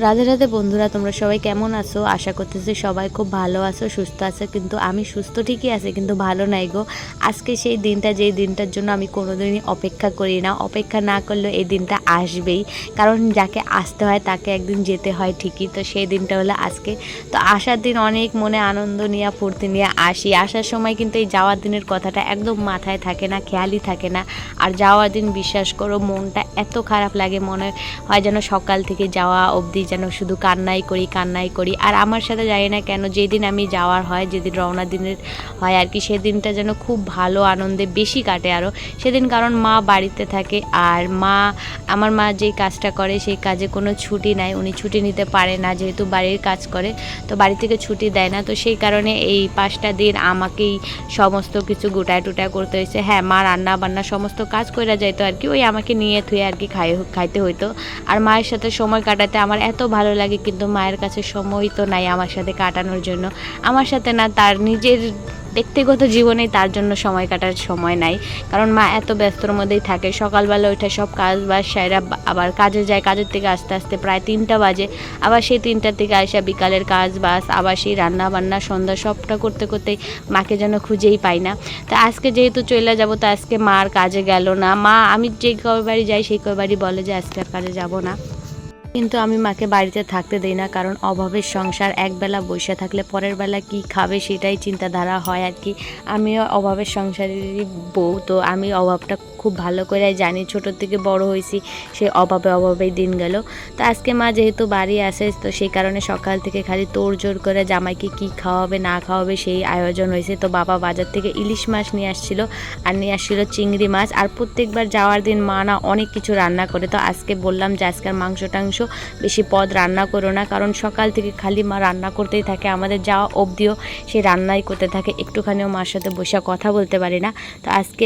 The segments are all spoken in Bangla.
রাধে রাধে বন্ধুরা, তোমরা সবাই কেমন আছো? আশা করতেছি সবাই খুব ভালো আছো, সুস্থ আছো, কিন্তু আমি সুস্থ ঠিকই আছি, কিন্তু ভালো নাই গো। আজকে সেই দিনটা, যেই দিনটার জন্য আমি কোনোদিনই অপেক্ষা করি না। অপেক্ষা না করলেও এই দিনটা আসবেই, কারণ যাকে আসতে হয় তাকে একদিন যেতে হয় ঠিকই। তো সেই দিনটা হলো আজকে। তো আসার দিন অনেক মনে আনন্দ নিয়ে, ফুর্তি নিয়ে আসি। আসার সময় কিন্তু এই যাওয়ার দিনের কথাটা একদম মাথায় থাকে না, খেয়ালই থাকে না। আর যাওয়ার দিন বিশ্বাস করো, মনটা এত খারাপ লাগে, মনে হয় যেন সকাল থেকে যাওয়া অবধি যেন শুধু কান্নাই করি কান্নাই করি। আর আমার সাথে জানি না কেন, যেদিন আমি যাওয়ার হয়, যেদিন রওনা দিনের হয়, আর কি, সেদিনটা যেন খুব ভালো আনন্দে বেশি কাটে আরও সেদিন কারণ মা বাড়িতে থাকে, আর মা, আমার মা যেই কাজটা করে, সেই কাজে কোনো ছুটি নাই। উনি ছুটি নিতে পারে না, যেহেতু বাড়ির কাজ করে, তো বাড়ি থেকে ছুটি দেয় না। তো সেই কারণে এই পাঁচটা দিন আমাকেই সমস্ত কিছু গোটায় টুটায় করতে হয়েছে। হ্যাঁ মা রান্না বান্না সমস্ত কাজ করে যাইতো আর কি, ওই আমাকে নিয়ে থুয়ে আর কি খাই, খাইতে হইতো। আর মায়ের সাথে সময় কাটাতে আমার এত ভালো লাগে, কিন্তু মায়ের কাছে সময় তো নাই আমার সাথে কাটানোর জন্য। আমার সাথে না, তার নিজের ব্যক্তিগত জীবনেই তার জন্য সময় কাটার সময় নাই। কারণ মা এত ব্যস্তর মধ্যেই থাকে, সকালবেলা ওইটা সব কাজ বাজ সাইরা আবার কাজে যায়, কাজের থেকে আস্তে আস্তে প্রায় তিনটা বাজে। আবার সেই তিনটার থেকে আসা বিকালের কাজ বাস, আবার সেই রান্না বান্না সন্ধ্যা সবটা করতে করতেই মাকে যেন খুঁজেই পাই না। তো আজকে যেহেতু চলে যাব, তো আজকে মার কাজে গেল না। মা, আমি যে কবে বাড়ি যাই, সেই কবে বাড়ি বলে যে আজকে আর কাজে যাব না। কিন্তু আমি মাকে বাড়িতে থাকতে দেই না, কারণ অভাবের সংসার একবেলা বসে থাকলে পরের বেলা কি খাবে সেটাই চিন্তাধারা হয় আর কি। আমিও অভাবের সংসারেরই বউ, তো আমি অভাবটা খুব ভালো করে জানি। ছোটোর থেকে বড় হয়েছি সেই অভাবে অভাবেই দিন গেল। তো আজকে মা যেহেতু বাড়ি আসে, তো সেই কারণে সকাল থেকে খালি তোড় জোর করে জামাইকে কি খাওয়াবে, না খাওয়াবে সেই আয়োজন হয়েছে। তো বাবা বাজার থেকে ইলিশ মাছ নিয়ে আসছিল, আর নিয়ে আসছিল চিংড়ি মাছ। আর প্রত্যেকবার যাওয়ার দিন মা না অনেক কিছু রান্না করে। তো আজকে বললাম যে আজকের মাংস টাংস বেশি পদ রান্না করো না, কারণ সকাল থেকে খালি মা রান্না করতেই থাকে, আমাদের যাওয়া অবধিও সে রান্নাই করতে থাকে, একটুখানিও মার সাথে বসে কথা বলতে পারি না। তো আজকে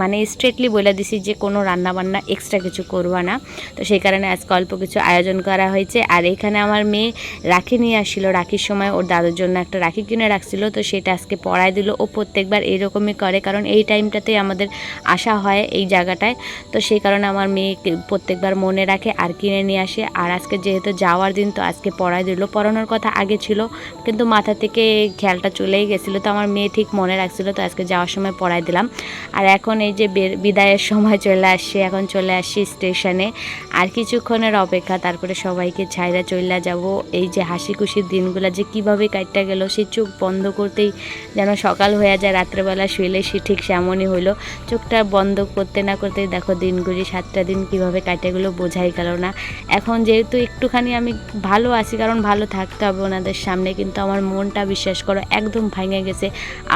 মানে স্ট্রেটলি বলে দিছি যে কোনো রান্না বান্না এক্সট্রা কিছু করবা না। তো সেই কারণে আজকে অল্প কিছু আয়োজন করা হয়েছে। আর এখানে আমার মেয়ে রাখি নিয়ে আসছিল। রাখির সময় ওর দাদুর জন্য একটা রাখি কিনে রাখছিল। তো সেটা আজকে পড়ায় দিল। ও প্রত্যেকবার এরকমই করে, কারণ এই টাইমটাতেই আমাদের আসা হয় এই জায়গাটায়। তো সেই কারণে আমার মেয়ে প্রত্যেকবার মনে রাখে আর কিনে নিয়ে আসে। আর আজকে যেহেতু যাওয়ার দিন, তো আজকে পড়াই দিল। পড়ানোর কথা আগে ছিল, কিন্তু মাথা থেকে খেয়ালটা চলেই গেছিল। তো আমার মেয়ে ঠিক মনে রাখছিল, তো আজকে যাওয়ার সময় পড়াই দিলাম। আর এখন এই যে বিদায়ের সময় চলে আসছে, এখন চলে আসছি স্টেশনে। আর কিছুক্ষণের অপেক্ষা, তারপরে সবাইকে ছাইরা চলে যাব। এই যে হাসি খুশির দিনগুলো যে কীভাবে কাটটা গেল, সে চোখ বন্ধ করতেই যেন সকাল হয়ে যায়, রাত্রেবেলা শুয়েলে সে ঠিক সেমনই হইল। চোখটা বন্ধ করতে না করতেই দেখো দিনগুলি, সাতটা দিন কীভাবে কাটে গেলো বোঝাই গেল না। এখন যেহেতু একটুখানি আমি ভালো আছি, কারণ ভালো থাকতে হবে ওনাদের সামনে, কিন্তু আমার মনটা বিশ্বাস করো একদম ভেঙে গেছে।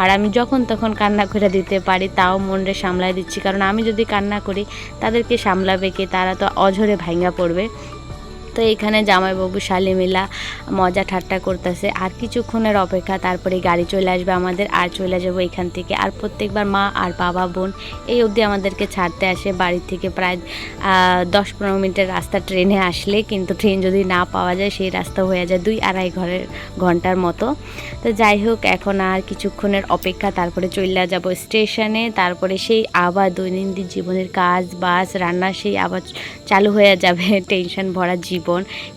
আর আমি যখন তখন কান্না করে দিতে পারি, তাও মনটা সামলায় দিচ্ছি। কারণ আমি যদি কান্না করি, তাদেরকে সামলাবে কে? তারা তো অঝরে ভাঙা পড়বে। তো এখানে জামাইবাবু শালিমিলা মজা ঠাট্টা করতেছে। আর কিছুক্ষণের অপেক্ষা তারপরে গাড়ি চলে আসবে আমাদের, আর চলে যাব এখান থেকে। আর প্রত্যেকবার মা আর বাবা, বোন এই অবধি আমাদেরকে ছাড়তে আসে। বাড়ি থেকে প্রায় দশ পনেরো মিনিটের রাস্তা ট্রেনে আসলে, কিন্তু ট্রেন যদি না পাওয়া যায়, সেই রাস্তা হয়ে যায় দুই আড়াই ঘরের ঘণ্টার মতো। তো যাই হোক, এখন আর কিছুক্ষণের অপেক্ষা, তারপরে চলে যাব স্টেশনে। তারপরে সেই আবার দৈনন্দিন জীবনের কাজ বাস রান্না সেই আবার চালু হয়ে যাবে। টেনশন ভরা জীবন।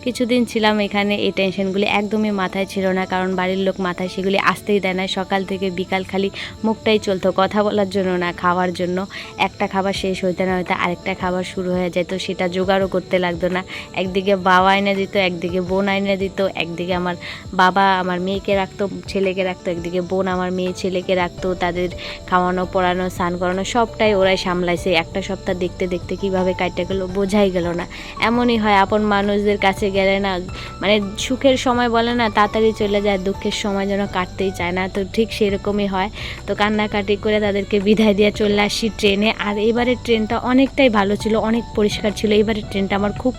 কিছুদিন ছিলাম এখানে, এই টেনশনগুলি একদমই মাথায় ছিল না, কারণ বাড়ির লোক মাথায় সেগুলি আসতেই দেয় না সকাল থেকে বিকাল খালি মুখটাই চলতো কথা বলার জন্য না, খাওয়ার জন্য। একটা খাবার শেষ হইতে না হইতে আরেকটা খাবার শুরু হয়ে যেত সেটা জোগাড়ও করতে লাগতো না। একদিকে বাবা এনে দিত, একদিকে বোন এনে দিত, একদিকে আমার বাবা আমার মেয়েকে রাখতো, ছেলেকে রাখতো, একদিকে বোন আমার মেয়ে ছেলেকে রাখতো, তাদের খাওয়ানো, পড়ানো, স্নান করানো, সবটাই ওরাই সামলাইছে। একটা সপ্তাহ দেখতে দেখতে কীভাবে কাটতে গেলো, বোঝাই গেল না। এমনই হয়, আপন মানুষদের কাছে গেলে না মানে সুখের সময় বলে না, তাড়াতাড়ি চলে যায়, দুঃখের সময় যেন কাটতেই চায় না। তো ঠিক সেরকমই হয়। তো কান্নাকাটি করে তাদেরকে বিদায় দিয়ে চলে আসি ট্রেনে। আর এবারের ট্রেনটা অনেকটাই ভালো ছিল, অনেক পরিষ্কার ছিল। এবারের ট্রেনটা আমার খুব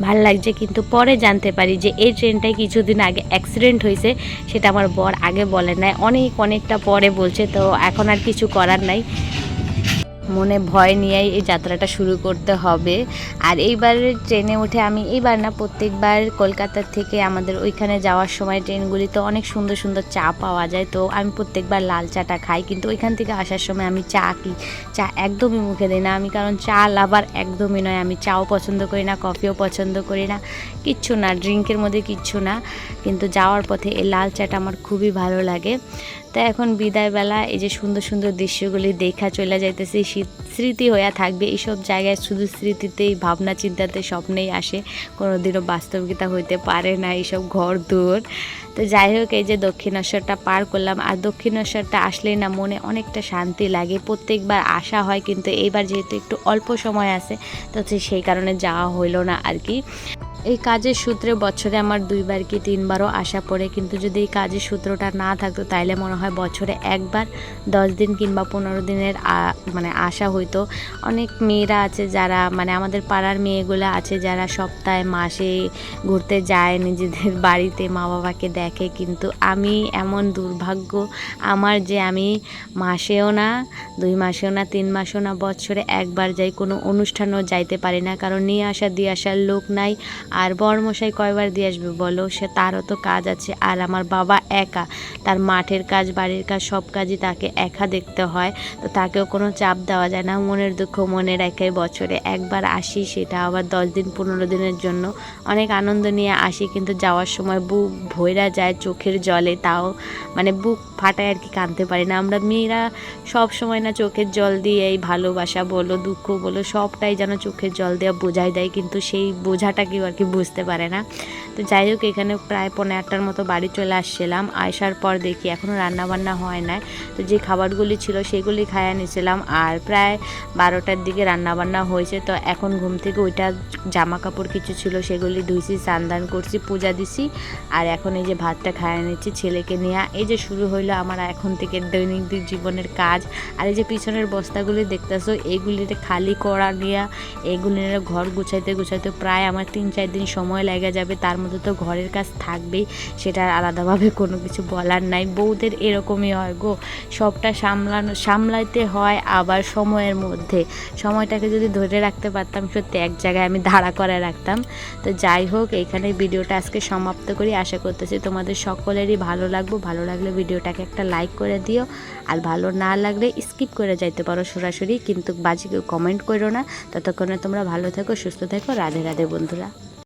ভালো লাগছে। কিন্তু পরে জানতে পারি যে, এই ট্রেনটায় কিছুদিন আগে অ্যাক্সিডেন্ট হয়েছে, সেটা আমার বর আগে বলে নাই। অনেক, অনেকটা পরে বলছে। তো এখন আর কিছু করার নাই। মনে ভয় নিয়েই এই যাত্রাটা শুরু করতে হবে। আর এইবার ট্রেনে উঠে আমি এইবার না, প্রত্যেকবার কলকাতার থেকে আমাদের ওইখানে যাওয়ার সময় ট্রেনগুলিতে অনেক সুন্দর সুন্দর চা পাওয়া যায়। তো আমি প্রত্যেকবার লাল চাটা খাই, কিন্তু ওইখান থেকে আসার সময় আমি চা কি, চা একদমই মুখে দিই না। আমি কারণ চা লাভার একদমই নয়, আমি চাও পছন্দ করি না, কফিও পছন্দ করি না, কিচ্ছু না, ড্রিঙ্কের মধ্যে কিচ্ছু না। কিন্তু যাওয়ার পথে এই লাল চাটা আমার খুবই ভালো লাগে। তো এখন বিদায় বিদায়বেলা, এই যে সুন্দর সুন্দর দৃশ্যগুলি দেখা চলে যাইতেছে স্মৃতি হইয়া থাকবে। এইসব জায়গায় শুধু স্মৃতিতেই, ভাবনা চিন্তাতে স্বপ্নেই আসে। কোনোদিনও বাস্তবিকতা হইতে পারে না এইসব ঘর দুয়ার। তো যাই হোক, এই যে দক্ষিণেশ্বরটা পার করলাম। আর দক্ষিণেশ্বরটা আসলেই না, মনে অনেকটা শান্তি লাগে। প্রত্যেকবার আসা হয়, কিন্তু এইবার যেহেতু একটু অল্প সময় আছে, তো সেই কারণে যাওয়া হইল না আর কি। এই কাজের সূত্রে বছরে আমার দুইবার কি তিনবারও আসা পড়ে, কিন্তু যদি এই কাজের সূত্রটা না থাকতো তাইলে মনে হয় বছরে একবার, দশ দিন কিংবা পনেরো দিনের মানে আসা হইতো। অনেক মেয়েরা আছে যারা মানে আমাদের পাড়ার মেয়েগুলো আছে যারা সপ্তাহে, মাসে ঘুরতে যায়, নিজেদের বাড়িতে মা বাবাকে দেখে, কিন্তু আমি এমন দুর্ভাগ্য, আমার যে আমি মাসেও না দুই মাসেও না, তিন মাসেও না, বছরে একবার যাই, কোনো অনুষ্ঠানও যাইতে পারি না, কারণ নিয়ে আসা, দিয়ে আসার লোক নাই, আর বড়মশাই কয়বার দিয়ে আসবে বলো? সে তারও তো কাজ আছে, আর আমার বাবা একা, তার মাঠের কাজ, বাড়ির কাজ, সব কাজই তাকে একা দেখতে হয়, তো তাকেও কোনো চাপ দেওয়া যায় না, মনের দুঃখ মনে রেখে বছরে একবার আসি সেটা আবার দশ দিন, পনেরো দিনের জন্য। অনেক আনন্দ নিয়ে আসি, কিন্তু যাওয়ার সময় বুক ভৈরা যায় চোখের জলে, তাও মানে বুক ফাটায় আর কি কাঁদতে পারি না। আমরা মেয়েরা সব সময় না চোখের জল দিয়ে এই ভালোবাসা বলো, দুঃখ বলো, সবটাই যেন চোখের জল দিয়ে বোঝাই দেয়, কিন্তু সেই বোঝাটা কেউ আর কি বুঝতে পারে না। তো যাই হোক, এখানে প্রায় পনেরো আটটার মতো বাড়ি চলে আসছিলাম। আসার পর দেখি এখনও রান্নাবান্না হয় না তো যে খাবারগুলি ছিল সেগুলি খাইয়া নিয়েছিলাম আর প্রায় বারোটার দিকে রান্নাবান্না হয়েছে। তো এখন ঘুম থেকে ওইটা জামা কাপড় কিছু ছিল সেগুলি ধুইছি, স্নান করছি, পূজা দিছি আর এখন এই যে ভাতটা খাইয়ে নিচ্ছি ছেলেকে নেওয়া এই যে শুরু হইল আমার এখন থেকে দৈনন্দিন জীবনের কাজ। আর এই যে পিছনের বস্তাগুলি দেখতেছো এইগুলিতে খালি করা নিয়ে এইগুলির ঘর গুছাইতে গুছাইতে প্রায় আমার তিন চার দিন সময় লেগে যাবে, তার মধ্যে তো ঘরের কাজ থাকবেই, সেটা আলাদাভাবে কোনো কিছু বলার নাই। বউদের এরকমই হয় গো, সবটা সামলানো, সামলাইতে হয় আবার সময়ের মধ্যে। সময়টাকে যদি ধরে রাখতে পারতাম, সত্যি এক জায়গায় আমি দাঁড়া করে রাখতাম। তো যাই হোক, এখানে ভিডিওটা আজকে সমাপ্ত করি। আশা করতেছি তোমাদের সকলেরই ভালো লাগবে। ভালো লাগলে ভিডিওটাকে একটা লাইক করে দিও। আর ভালো না লাগলে স্কিপ করে যাইতে পারো সরাসরি, কিন্তু বাজে কমেন্ট করো না। ততক্ষণে তোমরা ভালো থেকো, সুস্থ থেকো। রাধে রাধে বন্ধুরা।